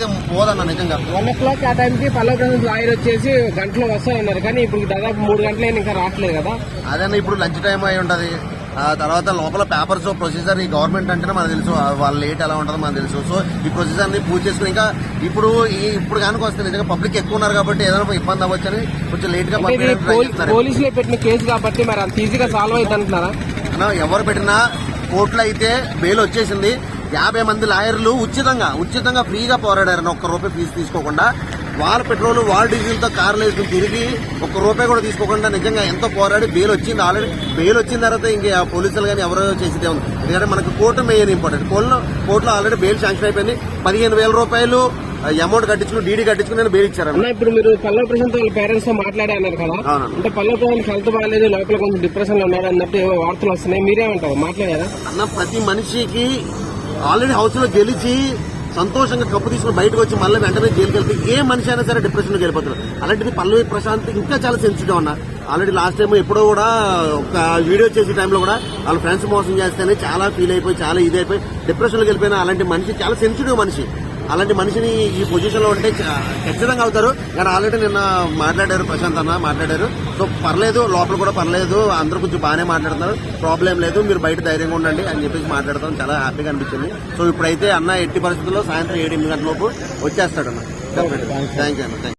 అయితే పోదన్న నిజంగా వన్ ఓ క్లాక్ ఆ టైంకి పల్లవ ప్రసాద్ లాయర్ వచ్చేసి గంటలో వస్తానన్నారు కానీ ఇప్పుడు దాదాపు మూడు గంటలైనా ఇంకా రావట్లేదు కదా. అదన్న ఇప్పుడు లంచ్ టైం అయి ఉంటది. ఆ తర్వాత లోపల పేపర్స్ ప్రొసీజర్ ఈ గవర్నమెంట్ అంటేనే మనకు తెలుసు. వాళ్ళ లేట్ ఎలా ఉంటుందో మనకు తెలుసు. సో ఈ ప్రొసీజర్ని పూజ చేసుకుని ఇంకా ఇప్పుడు ఈ ఇప్పుడు కనుక వస్తే నిజంగా పబ్లిక్ ఎక్కువ ఉన్నారు కాబట్టి ఏదైనా ఇబ్బంది అవ్వచ్చని కొంచెం లేట్గా పోలీసులే పెట్టిన కేసు కాబట్టి మరి అంత ఈజీగా సాల్వ్ అవుతుంది అంటున్నారా ఎవరు పెట్టినా కోర్టులో అయితే బెయిల్ వచ్చేసింది. యాభై మంది లాయర్లు ఉచితంగా ఉచితంగా ఫ్రీగా పోరాడారని ఒక్క రూపాయి ఫీజు తీసుకోకుండా వాళ్ళ పెట్రోల్ వాళ్ళ డీజిల్తో కార్లు వేసుకుని తిరిగి ఒక్క రూపాయి కూడా తీసుకోకుండా నిజంగా ఎంతో పోరాడి బెయిల్ వచ్చింది ఆల్రెడీ బెయిల్ వచ్చిన తర్వాత ఇంకా పోలీసులు కానీ ఎవరో చేసేదే ఉంది ఎందుకంటే మనకు కోర్టు మెయిన్ ఇంపార్టెంట్ కోర్టులో కోర్టులో ఆల్రెడీ బెయిల్ శాంక్షన్ అయిపోయింది. పదిహేను వేల రూపాయలు అమౌంట్ కట్టించుకుని డీడీ కట్టించుకుని నేను బెయిల్ ఇచ్చారు అన్న ఇప్పుడు మీరు పల్లవ ప్రశాంత్ వాళ్ళ పేరెంట్స్తో మాట్లాడే అన్నారు కదా. అంటే పల్లవ ప్రశాంత్ హెల్త్ బాగాలేదు లోపల కొంచెం డిప్రెషన్లో ఉన్నాడు అన్నట్టు వార్తలు వస్తున్నాయి. మీరేమంటారు? మాట్లాడారా? అన్న ప్రతి మనిషికి ఆల్రెడీ హౌస్లో గెలిచి సంతోషంగా కప్పు తీసుకుని బయటకు వచ్చి మళ్ళీ వెంటనే జైలుకి వెళ్తే ఏ మనిషి అయినా సరే డిప్రెషన్లోకి అలాంటిది పల్లవి ప్రశాంత్ ఇంకా చాలా సెన్సిటివ్ అన్న ఆల్రెడీ లాస్ట్ టైం ఎప్పుడో కూడా ఒక వీడియో చేసే టైంలో కూడా వాళ్ళ ఫ్రెండ్స్ మోసం చేస్తేనే చాలా ఫీల్ అయిపోయి చాలా ఇది అయిపోయి డిప్రెషన్లోకి అలాంటి మనిషి చాలా సెన్సిటివ్ మనిషి. అలాంటి మనిషిని ఈ పొజిషన్లో ఉంటే ఖచ్చితంగా అవుతారు. కానీ ఆల్రెడీ నిన్న మాట్లాడారు ప్రశాంత్ అన్న మాట్లాడారు. సో పర్లేదు లోపల కూడా పర్లేదు. అందరూ కొంచెం బాగానే మాట్లాడుతున్నారు. ప్రాబ్లం లేదు. మీరు బయట ధైర్యంగా ఉండండి అని చెప్పేసి మాట్లాడతాం. చాలా హ్యాపీగా అనిపించింది. సో ఇప్పుడైతే అన్న ఎట్టి పరిస్థితుల్లో సాయంత్రం ఏడు ఎనిమిది గంటల లోపు వచ్చేస్తాడు అన్న థ్యాంక్ యూ అన్న. Thank you